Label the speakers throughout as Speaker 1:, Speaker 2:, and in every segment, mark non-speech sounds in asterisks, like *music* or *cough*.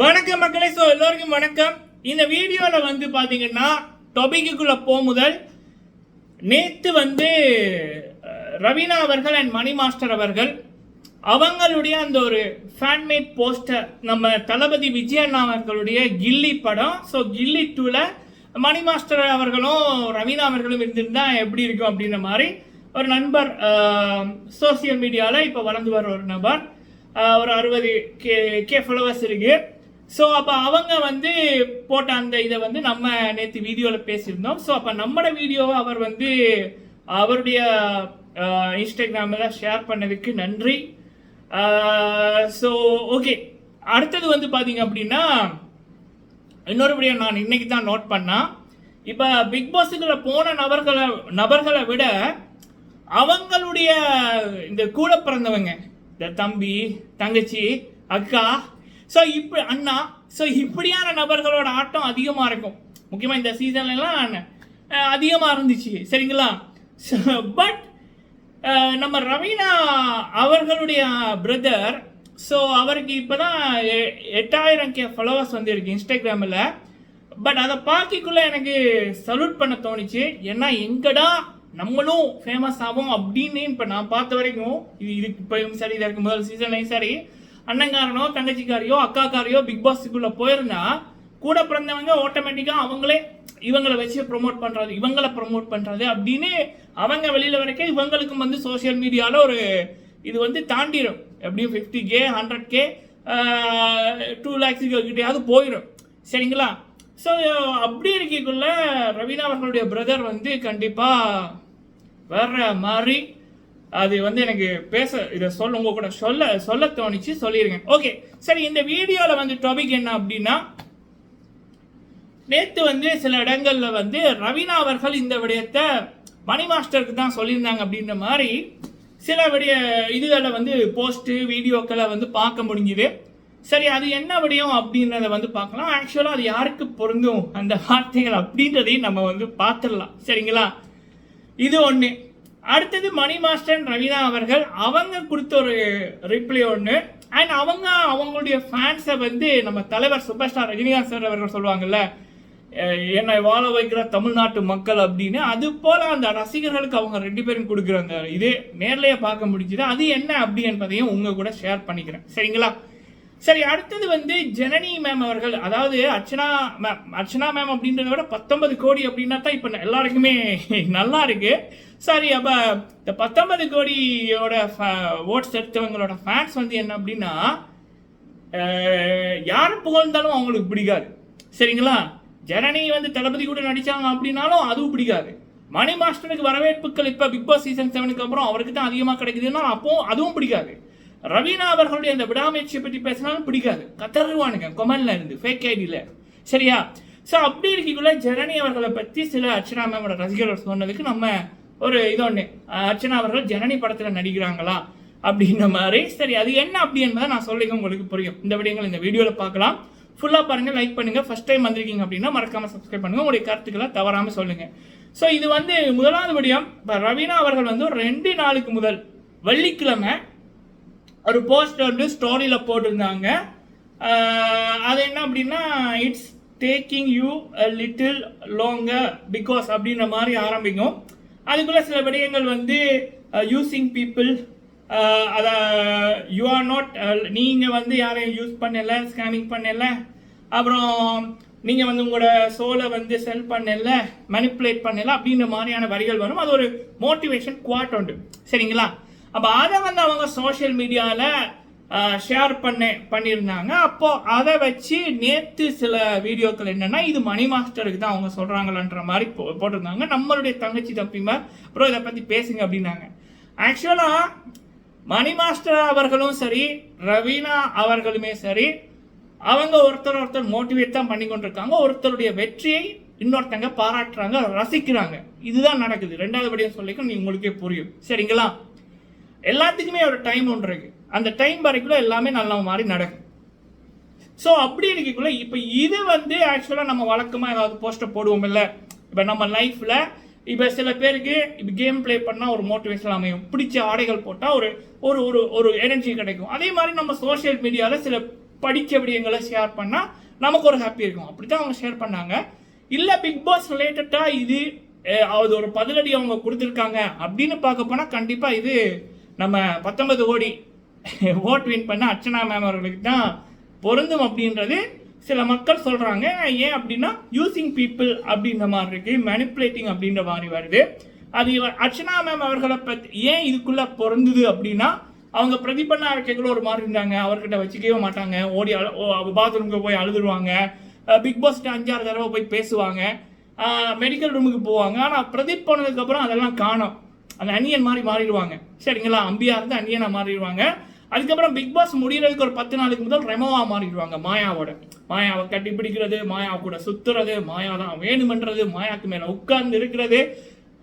Speaker 1: வணக்கம் மக்களே. ஸோ எல்லோருக்கும் வணக்கம். இந்த வீடியோவில் வந்து பார்த்தீங்கன்னா டொபிக்குள்ளே போமுதல். நேற்று வந்து ரவீனா அவர்கள் அண்ட் மணி மாஸ்டர் அவர்கள் அவங்களுடைய அந்த ஒரு ஃபேன்மேட் போஸ்டர் நம்ம தளபதி விஜயண்ணா அவர்களுடைய கில்லி படம். ஸோ கில்லி டூவில் மணி மாஸ்டர் அவர்களும் ரவீனா அவர்களும் இருந்திருந்தா எப்படி இருக்கும் அப்படின்ற மாதிரி ஒரு நண்பர் சோசியல் மீடியாவில் இப்போ வளர்ந்து வர ஒரு நபர். ஒரு அறுபது கே கே ஃபாலோவர்ஸ் இருக்குது ஸோ அப்போ அவங்க வந்து போட்ட அந்த இதை வந்து நம்ம நேற்று வீடியோவில் பேசியிருந்தோம். ஸோ அப்போ நம்மளோட வீடியோவை அவர் வந்து அவருடைய இன்ஸ்டாகிராமில் ஷேர் பண்ணதுக்கு நன்றி. ஸோ ஓகே அடுத்தது வந்து பார்த்தீங்க அப்படின்னா இன்னொரு வீடியோ நான் இன்னைக்கு தான் நோட் பண்ணேன் இப்போ பிக் பாஸுக்குள்ள போன நபர்களை நபர்களை விட அவங்களுடைய இந்த கூட பிறந்தவங்க இந்த தம்பி தங்கச்சி அக்கா ஸோ இப்போ அண்ணா ஸோ இப்படியான நபர்களோட ஆட்டம் அதிகமாக இருக்கும். முக்கியமாக இந்த சீசன்லாம் அதிகமாக இருந்துச்சு சரிங்களா? பட் நம்ம ரவீனா அவர்களுடைய பிரதர் ஸோ அவருக்கு இப்போ தான் எட்டாயிரம் கே ஃபாலோவர்ஸ் வந்துருக்கு இன்ஸ்டாகிராமில் பட் அதை பார்க்கக்குள்ளே எனக்கு சல்யூட் பண்ண தோணுச்சு. ஏன்னா எங்கடா நம்மளும் ஃபேமஸ் ஆகும் அப்படின்னு இப்போ நான் பார்த்த வரைக்கும் இது இதுக்கு இப்போ சரி இதற்கு முதல் சீசன்லையும் சரி அண்ணங்காரனோ தங்கச்சிக்காரையோ அக்காக்காரையோ பிக் பாஸுக்குள்ளே போயிருந்தா கூட பிறந்தவங்க ஆட்டோமேட்டிக்காக அவங்களே இவங்களை வச்சு ப்ரொமோட் பண்ணுறது இவங்களை ப்ரோமோட் பண்ணுறது அப்படின்னு அவங்க வெளியில் வரைக்கும் இவங்களுக்கும் வந்து சோஷியல் மீடியாவில் ஒரு இது வந்து தாண்டிடும் எப்படியும் fifty K hundred K two லேக்ஸுக்கு கிட்டேயாவது போயிடும் சரிங்களா? ஸோ அப்படி இருக்கக்குள்ள ரவீனா அவர்களுடைய பிரதர் வந்து கண்டிப்பாக வேற மாதிரி அது வந்து எனக்கு பேச இதை சொல்ல உங்க கூட சொல்ல சொல்ல தோணிச்சு சொல்லியிருக்கேன் ஓகே சரி இந்த வீடியோவில் வந்து டாபிக் என்ன அப்படின்னா நேற்று வந்து சில இடங்களில் வந்து ரவீனா அவர்கள் இந்த விடயத்தை மணி மாஸ்டருக்கு தான் சொல்லியிருந்தாங்க அப்படின்ற மாதிரி சில விடய இதுகளை வந்து போஸ்ட்டு வீடியோக்களை வந்து பார்க்க முடிஞ்சுது. சரி அது என்ன விடயம் அப்படின்றத வந்து பார்க்கலாம். ஆக்சுவலாக அது யாருக்கு பொருந்தும்? அந்த வார்த்தைகள் அப்படின்றதையும் நம்ம வந்து பார்த்துடலாம். சரிங்களா? இது ஒன்று அடுத்தது மணி மாஸ்டர் ரவீனா அவர்கள் அவங்க கொடுத்த ஒரு ரிப்ளை ஒன்று அண்ட் அவங்க அவங்களுடைய ஃபேன்ஸை வந்து நம்ம தலைவர் சூப்பர் ஸ்டார் ரஜினிகாந்த் சார் அவர்கள் சொல்லுவாங்கல்ல என்னை வாழ வைக்கிற தமிழ்நாட்டு மக்கள் அப்படின்னு. அது போல் அந்த ரசிகர்களுக்கு அவங்க ரெண்டு பேரும் கொடுக்குற அந்த இது நேர்லேயே பார்க்க முடிஞ்சுது. அது என்ன அப்படி என்பதையும் உங்கள் கூட ஷேர் பண்ணிக்கிறேன். சரிங்களா? சரி அடுத்தது வந்து ஜனனி மேம் அவர்கள். அதாவது அர்ச்சனா மேம் அர்ச்சனா மேம் அப்படின்றத விட பத்தொன்பது கோடி அப்படின்னா தான் இப்போ எல்லாருக்குமே நல்லா இருக்குது சாரி அப்போ இந்த பத்தொன்பது கோடியோட ஓட்ஸ் எடுத்தவங்களோட ஃபேன்ஸ் வந்து என்ன அப்படின்னா யார் புகழ்ந்தாலும் அவங்களுக்கு பிடிக்காது. சரிங்களா? ஜனனி வந்து தளபதி கூட நடித்தாங்க அப்படின்னாலும் அதுவும் பிடிக்காது. மணி மாஸ்டருக்கு வரவேற்புகள் இப்போ பிக் பாஸ் சீசன் செவனுக்கு அப்புறம் அவருக்கு தான் அதிகமாக கிடைக்குதுன்னா அப்போ அதுவும் பிடிக்காது. ரவீனா அவர்களுடைய அந்த விடாமுயற்சியை பற்றி பேசினாலும் பிடிக்காது. கத்தருவானுங்க கொமல்ல இருந்து ஃபேக் ஐடியில் சரியா? ஸோ அப்படி இருக்கக்குள்ள ஜனனி அவர்களை பற்றி சில அர்ச்சனா மேமோட ரசிகர்கள் சொன்னதுக்கு நம்ம ஒரு இது ஒன்று அர்ச்சனா அவர்கள் ஜனனி படத்தில் நடிக்கிறாங்களா அப்படின்ற மாதிரி. சரி அது என்ன அப்படி என்பதை நான் சொல்லிக்க உங்களுக்கு புரியும். இந்த விடயங்கள் இந்த வீடியோவில் பார்க்கலாம். ஃபுல்லாக பாருங்கள் லைக் பண்ணுங்கள் ஃபஸ்ட் டைம் வந்திருக்கீங்க அப்படின்னா மறக்காமல் சப்ஸ்கிரைப் பண்ணுங்கள் உங்களுடைய கருத்துக்களை தவறாமல் சொல்லுங்கள் ஸோ இது வந்து முதலாவது விடயம். இப்போ ரவீனா அவர்கள் வந்து ஒரு ரெண்டு நாளுக்கு முதல் வெள்ளிக்கிழமை ஒரு போஸ்ட் வந்து ஸ்டோரியில் போட்டிருந்தாங்க. அது என்ன அப்படின்னா it's taking you little longer because அப்படின்ற மாதிரி ஆரம்பிக்கும். அதுக்குள்ள சில விடயங்கள் வந்து uh, யூசிங் பீப்புள் uh, அத யூ ஆர் நாட் நீங்கள் வந்து யாரையும் யூஸ் பண்ணல ஸ்கேமிங் பண்ணல. அப்புறம் நீங்கள் வந்து உங்களோட சோலை வந்து செல் பண்ணல மனிப்புலேட் பண்ணல அப்படின்ற மாதிரியான வரிகள் வரும். அது ஒரு மோட்டிவேஷன் குவாட் உண்டு. சரிங்களா? அப்போ அதை வந்து அவங்க சோஷியல் மீடியாவில் ஷேர் பண்ண பண்ணியிருந்தாங்க. அப்போது அதை வச்சு நேற்று சில வீடியோக்கள் என்னென்னா இது மணி மாஸ்டருக்கு தான் அவங்க சொல்கிறாங்களன்ற மாதிரி போ போட்டிருந்தாங்க. நம்மளுடைய தங்கச்சி தப்பிமா அப்புறம் இதை பற்றி பேசுங்க அப்படின்னாங்க. ஆக்சுவலாக மணி மாஸ்டர் அவர்களும் சரி ரவீனா அவர்களுமே சரி அவங்க ஒருத்தர் ஒருத்தர் மோட்டிவேட் தான் பண்ணி கொண்டிருக்காங்க. ஒருத்தருடைய வெற்றியை இன்னொருத்தங்க பாராட்டுறாங்க ரசிக்கிறாங்க. இதுதான் நடக்குது. ரெண்டாவது படியும் சொல்லிக்கும் நீ உங்களுக்கே புரியும். சரிங்களா? எல்லாத்துக்குமே ஒரு டைம் ஒன்று இருக்குது அந்த டைம் வரைக்குள்ள எல்லாமே நல்ல மாதிரி நடக்கும். ஸோ அப்படி இருக்கக்குள்ள இப்போ இது வந்து ஆக்சுவலாக நம்ம வழக்கமாக ஏதாவது போஸ்டர் போடுவோம் இல்லை இப்போ நம்ம லைஃப்பில் இப்போ சில பேருக்கு இப்போ கேம் ப்ளே பண்ணால் ஒரு மோட்டிவேஷன் அமையும். பிடிச்ச ஆடைகள் போட்டால் ஒரு ஒரு ஒரு ஒரு எனர்ஜி கிடைக்கும். அதே மாதிரி நம்ம சோஷியல் மீடியாவில் சில படிக்க விடயங்களை ஷேர் பண்ணால் நமக்கு ஒரு ஹாப்பி இருக்கும். அப்படி தான் அவங்க ஷேர் பண்ணாங்க. இல்லை பிக் பாஸ் ரிலேட்டடாக இது அது ஒரு பதிலடி அவங்க கொடுத்துருக்காங்க. அப்படின்னு பார்க்க போனால் கண்டிப்பாக இது நம்ம பத்தொன்பது கோடி *laughs* ஓட் வின் பண்ண அர்ச்சனா மேம் அவர்களுக்கு தான் பொருந்தும் அப்படின்றது சில மக்கள் சொல்கிறாங்க ஏன் அப்படின்னா யூசிங் பீப்புள் அப்படின்ற மாதிரி இருக்கு மேனிப்புலேட்டிங் அப்படின்ற மாதிரி வருது. அது அர்ச்சனா மேம் அவர்களை பற்றி ஏன் இதுக்குள்ளே பொருந்துது அப்படின்னா அவங்க பிரதிபண்ணா இருக்கைகளும் ஒரு மாதிரி இருந்தாங்க. அவர்கிட்ட வச்சுக்கவே மாட்டாங்க. ஓடி பாத்ரூமுக்கு போய் அழுதுருவாங்க. பிக் பாஸ்ட்டு அஞ்சாறு தடவை போய் பேசுவாங்க. மெடிக்கல் ரூமுக்கு போவாங்க. ஆனால் பிரதீப் போனதுக்கப்புறம் அதெல்லாம் காணும். அந்த அந்நியன் மாதிரி மாறிடுவாங்க. சரிங்களா? அம்பியாக இருந்து அந்நியனா மாறிடுவாங்க. அதுக்கப்புறம் பிக் பாஸ் முடியறதுக்கு ஒரு பத்து நாளுக்கு முதல் ரெமோவா மாறிடுவாங்க. மாயாவோட. மாயாவை கட்டி பிடிக்கிறது மாயா கூட சுத்துறது மாயா தான் வேணுமன்றது மாயாக்கு மேல உட்கார்ந்து இருக்கிறது.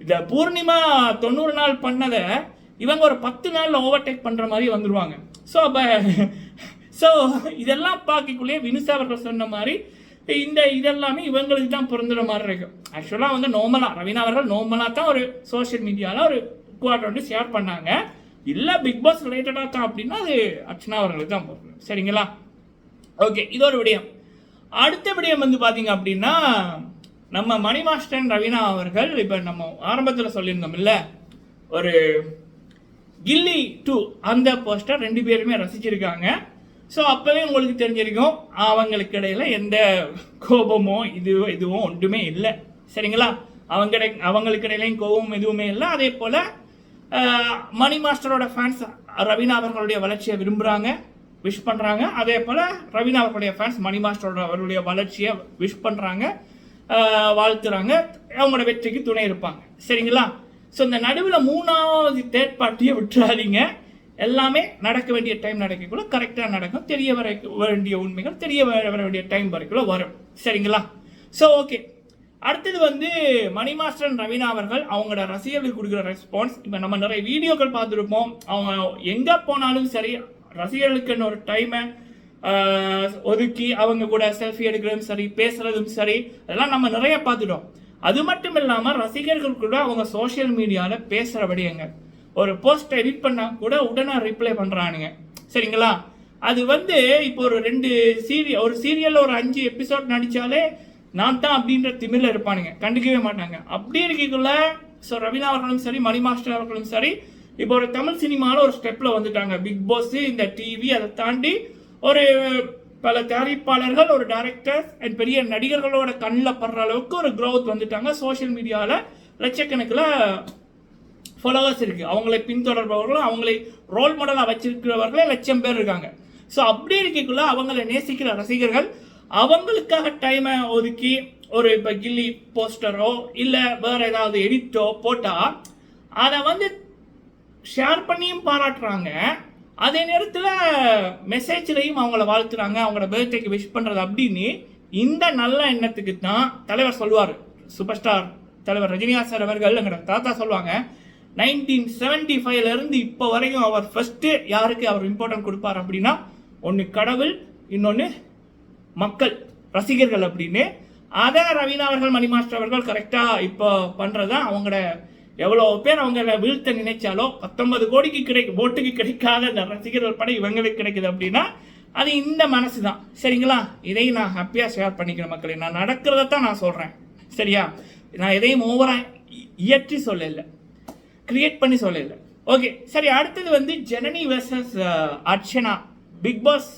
Speaker 1: இந்த பூர்ணிமா தொண்ணூறு நாள் பண்ணதை இவங்க ஒரு பத்து நாள்ல ஓவர்டேக் பண்ற மாதிரி வந்துருவாங்க. ஸோ அப்ப ஸோ இதெல்லாம் பார்க்கக்குள்ளேயே வினுசா அவர்கள் சொன்ன மாதிரி இந்த இதெல்லாமே இவங்களுக்கு தான் பிறந்துற மாதிரி இருக்கும் ஆக்சுவலாக வந்து நோமலா ரவீனா அவர்கள் நோமலாக தான் ஒரு சோஷியல் மீடியாவில் ஒரு குவார்டர் வந்து ஷேர் பண்ணாங்க. இல்லை பிக் பாஸ் ரிலேட்டடாக தான் அப்படின்னா அது அர்ச்சனா அவர்களுக்கு தான் பொருந்தும் சரிங்களா? ஓகே இது ஒரு விடயம். அடுத்த விடயம் வந்து பார்த்தீங்க அப்படின்னா நம்ம மணி மாஸ்டர் ரவீனா அவர்கள் இப்போ நம்ம ஆரம்பத்தில் சொல்லியிருந்தோம் இல்லை ஒரு கில்லி டூ அந்த போஸ்டர் ரெண்டு பேருமே ரசிச்சிருக்காங்க. ஸோ அப்போவே உங்களுக்கு தெரிஞ்சிருக்கும் அவங்களுக்கு இடையில எந்த கோபமோ இது இதுவும் ஒன்றுமே இல்லை. சரிங்களா? அவங்க அவங்களுக்கு இடையிலையும் கோபம் எதுவுமே இல்லை. அதே போல் மணி மாஸ்டரோட ஃபேன்ஸ் ரவீனா அவர்களுடைய வளர்ச்சியை விரும்புகிறாங்க விஷ் பண்ணுறாங்க அதே போல் ரவீனா அவர்களுடைய ஃபேன்ஸ் மணி மாஸ்டரோட அவர்களுடைய வளர்ச்சியை விஷ் பண்ணுறாங்க வாழ்த்துறாங்க. அவங்களோட வெற்றிக்கு துணை இருப்பாங்க. சரிங்களா? ஸோ இந்த நடுவில் மூணாவது தேர்ட் பார்ட்டியை விட்டுறாதீங்க. எல்லாமே நடக்க வேண்டிய டைம் நடக்கக்குள்ள கரெக்டாக நடக்கும். தெரிய வர வேண்டிய உண்மைகள் தெரிய வர வர வேண்டிய டைம் வரைக்குள்ள வரும். சரிங்களா? ஸோ ஓகே அடுத்தது வந்து மணி மாஸ்டர் ரவீனா அவர்கள் அவங்களோட ரசிகர்களுக்கு கொடுக்குற ரெஸ்பான்ஸ் இப்போ நம்ம நிறைய வீடியோக்கள் பார்த்துருப்போம். அவங்க எங்கே போனாலும் சரி ரசிகர்களுக்குன்னு ஒரு டைமை ஒதுக்கி அவங்க கூட செல்ஃபி எடுக்கிறதும் சரி பேசுறதும் சரி அதெல்லாம் நம்ம நிறைய பார்த்துட்டோம். அது மட்டும் இல்லாமல் ரசிகர்கள் கூட அவங்க சோஷியல் மீடியாவில் பேசுகிற விடயங்கள் ஒரு போஸ்ட் எடிட் பண்ணால் கூட உடனே ரிப்ளை பண்ணுறானுங்க சரிங்களா? அது வந்து இப்போ ஒரு ரெண்டு சீரியல் ஒரு சீரியலில் ஒரு அஞ்சு எபிசோட் நடித்தாலே நான் தான் அப்படின்ற திமிரில் இருப்பானுங்க. கண்டுக்கவே மாட்டாங்க. அப்படி இருக்கக்குள்ள ஸோ ரவீனா அவர்களும் சரி மணி மாஸ்டர் அவர்களும் சரி இப்போ ஒரு தமிழ் சினிமாவில் ஒரு ஸ்டெப்பில் வந்துட்டாங்க. பிக் பாஸ் இந்த டிவி அதை தாண்டி ஒரு பல தயாரிப்பாளர்கள் ஒரு டைரக்டர்ஸ் அண்ட் பெரிய நடிகர்களோட கண்ணில் படுற அளவுக்கு ஒரு க்ரோத் வந்துட்டாங்க. சோஷியல் மீடியாவில் லட்சக்கணக்கில் ஃபாலோவர்ஸ் இருக்குது அவங்களை பின்தொடர்பவர்களும் அவங்களை ரோல் மாடலாக வச்சிருக்கிறவர்களே லட்சம் பேர் இருக்காங்க. ஸோ அப்படி இருக்கக்குள்ள அவங்களை நேசிக்கிற ரசிகர்கள் அவங்களுக்காக டைமை ஒதுக்கி ஒரு இப்போ கில்லி போஸ்டரோ இல்லை வேற ஏதாவது எடிட்டோ போட்டால் அதை வந்து ஷேர் பண்ணியும் பாராட்டுறாங்க. அதே நேரத்தில் மெசேஜ்லையும் அவங்கள வாழ்த்துறாங்க. அவங்களோட பர்த்டேக்கு விஷ் பண்ணுறது அப்படின்னு இந்த நல்ல எண்ணத்துக்கு தான் தலைவர் சொல்லுவார். சூப்பர் ஸ்டார் தலைவர் ரஜினிகாந்த் சார் அவர்கள் எங்களோட தாத்தா சொல்லுவாங்க. நைன்டீன் செவன்டி ஃபைவ்லேருந்து இப்போ வரைக்கும் அவர் ஃபஸ்ட்டு யாருக்கு அவர் இம்பார்ட்டன்ட் கொடுப்பார் அப்படின்னா ஒன்று கடவுள் இன்னொன்று மக்கள் ரசிகர்கள் அப்படின்னு. அதை ரவீனா அவர்கள் மணி மாஸ்டர் அவர்கள் கரெக்டாக இப்போ பண்ணுறது அவங்களோட எவ்வளோ பேர் அவங்கள வீழ்த்த நினைச்சாலோ பத்தொன்பது கோடிக்கு கிடைக்கும் ஓட்டுக்கு கிடைக்காத அந்த ரசிகர்கள் படம் இவங்களுக்கு கிடைக்குது அப்படின்னா அது இந்த மனசு தான் சரிங்களா? இதையும் நான் ஹாப்பியாக ஷேர் பண்ணிக்கிறேன் மக்களே. நான் நடக்கிறத தான் நான் சொல்கிறேன் சரியா? நான் எதையும் ஓவராக இயற்றி சொல்லலை. கிரியேட் பண்ணி சொல்லலை. ஓகே சரி அடுத்தது வந்து Janani versus Archana. Big Boss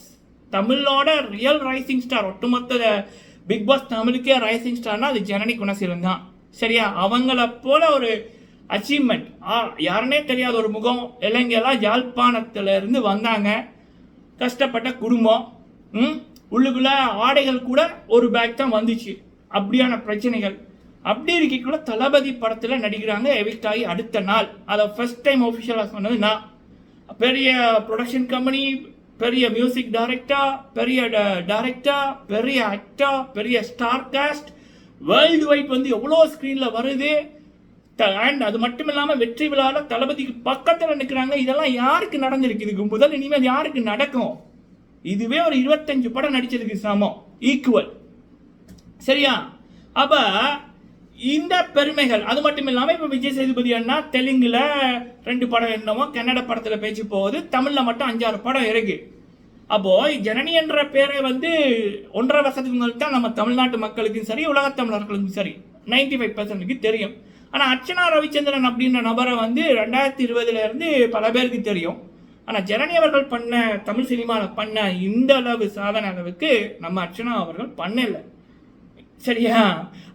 Speaker 1: தமிழோட ரியல் ரைசிங் ஸ்டார் ஒட்டுமொத்த பிக் பாஸ் தமிழுக்கே ரைசிங் ஸ்டார்னா அது ஜனனி குணசீலன் தான். சரியா? அவங்கள போல ஒரு அச்சீவ்மெண்ட் யாருன்னே தெரியாத ஒரு முகம் இளைஞலாம் யாழ்ப்பாணத்துல இருந்து வந்தாங்க. கஷ்டப்பட்ட குடும்பம் ம் உள்ளுக்குள்ள ஆடைகள் கூட ஒரு பேக் தான் வந்துச்சு. அப்படியான பிரச்சனைகள். அப்படி இருக்கக்குள்ள தளபதி படத்தில் நடிக்கிறாங்க எவிக்ட் ஆகி அடுத்த நாள். அதை ஃபர்ஸ்ட் டைம் ஒஃபிஷியலாக சொன்னது நான். பெரிய ப்ரொடக்ஷன் கம்பெனி பெரிய மியூசிக் டைரக்டர் பெரிய டைரக்டர் பெரிய ஆக்டர் பெரிய ஸ்டார் காஸ்ட் வேர்ல்டு வைட் வந்து எவ்வளோ ஸ்க்ரீனில் வருது. அண்ட் அது மட்டும் இல்லாமல் வெற்றி விழாவில் தளபதிக்கு பக்கத்தில் நிற்கிறாங்க இதெல்லாம் யாருக்கு நடந்திருக்கு இதுக்கு முதல் இனிமேல் யாருக்கு நடக்கும்? இதுவே ஒரு இருபத்தஞ்சு படம் நடிச்சதுக்கு சமம். ஈக்குவல் சரியா? அப்போ இந்த பெருமைகள் அது மட்டும் இல்லாமல் இப்போ விஜய் சேதுபதி அண்ணா தெலுங்குல ரெண்டு படம் என்னமோ கன்னட படத்தில் பேச்சு போகுது தமிழில் மட்டும் அஞ்சாறு படம் இருக்கு. அப்போ ஜனனி என்ற பேரை வந்து ஒன்றரை வருஷத்துக்கு முன்னாடி தான் நம்ம தமிழ்நாட்டு மக்களுக்கும் சரி உலகத் தமிழர்களுக்கும் சரி நைன்டி ஃபைவ் பர்சன்ட்டுக்கு தெரியும். ஆனால் அர்ச்சனா ரவிச்சந்திரன் அப்படின்ற நபரை வந்து ரெண்டாயிரத்தி இருபதுலேருந்து பல பேருக்கு தெரியும். ஆனால் ஜனனி அவர்கள் பண்ண தமிழ் சினிமாவில் பண்ண இந்த அளவு சாதனை அளவுக்கு நம்ம அர்ச்சனா அவர்கள் பண்ணலை. சரியா?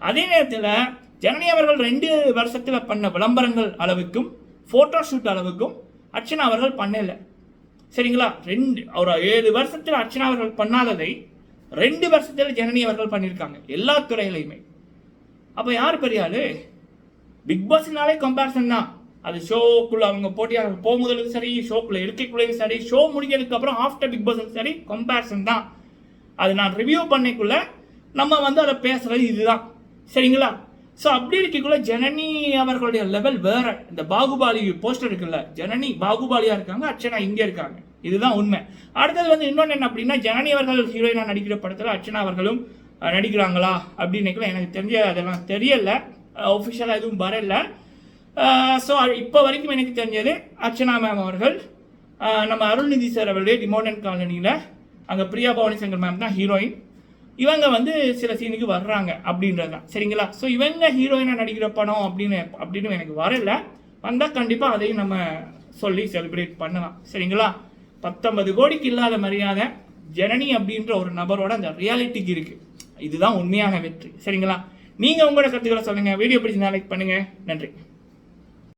Speaker 1: அதே நேரத்தில் ஜனனி அவர்கள் ரெண்டு வருஷத்தில் பண்ண விளம்பரங்கள் அளவுக்கும் ஃபோட்டோ ஷூட் அளவுக்கும் அர்ச்சனா அவர்கள் பண்ணலை. சரிங்களா? ரெண்டு ஒரு ஏழு வருஷத்தில் அர்ச்சனா அவர்கள் பண்ணாததை ரெண்டு வருஷத்தில் ஜனனி அவர்கள் பண்ணியிருக்காங்க எல்லா துறையிலையுமே. அப்போ யார் பெரிய பிக்பாஸ்னாலே பிக் பாஸ்னாலே கம்பேரிசன் தான். அது ஷோக்குள்ள அவங்க போட்டியாக போகும்போதும் சரி ஷோக்குள்ள இருக்கக்குள்ளேயும் சரி ஷோ முடிஞ்சதுக்கு அப்புறம் ஆஃப்டர் பிக் பாஸும் சரி கம்பேரிசன் தான். அது நான் ரிவ்யூ பண்ணிக்குள்ள நம்ம வந்து அதை பேசுகிறது இதுதான். சரிங்களா? ஸோ அப்படி இருக்கக்குள்ள ஜனனி அவர்களுடைய லெவல் வேற. இந்த பாகுபாலி போஸ்டர் இருக்குல்ல ஜனனி பாகுபாலியாக இருக்காங்க அர்ச்சனா இங்கே இருக்காங்க. இதுதான் உண்மை. அடுத்தது வந்து இன்னொன்று என்ன அப்படின்னா ஜனனி அவர்கள் ஹீரோயினாக நடிக்கிற படத்தில் அர்ச்சனா அவர்களும் நடிக்கிறாங்களா அப்படின்னு எனக்கு தெரிஞ்ச அதெல்லாம் தெரியல. ஒஃபிஷியலாக எதுவும் வரல. ஸோ இப்போ வரைக்கும் எனக்கு தெரிஞ்சது அர்ச்சனா மேம் அவர்கள் நம்ம அருள்நிதி சார் அவருடைய டிமோடன் காலனியில் அங்கே பிரியா பவானி சங்கர் மேம் தான் ஹீரோயின் இவங்க வந்து சில சீனுக்கு வர்றாங்க அப்படின்றது தான் சரிங்களா? ஸோ இவங்க ஹீரோயினாக நடிக்கிற படம் அப்படின்னு அப்படின்னு எனக்கு வரல. வந்தால் கண்டிப்பாக அதையும் நம்ம சொல்லி செலிப்ரேட் பண்ணலாம். சரிங்களா? பத்தொன்பது கோடிக்கு இல்லாத மரியாதை ஜனனி அப்படின்ற ஒரு நபரோட அந்த ரியாலிட்டிக்கு இருக்குது இதுதான் உண்மையான வெற்றி. சரிங்களா? நீங்கள் உங்களோட கருத்துக்களை சொல்லுங்கள் வீடியோ பிடிச்சி லைக் பண்ணுங்கள் நன்றி.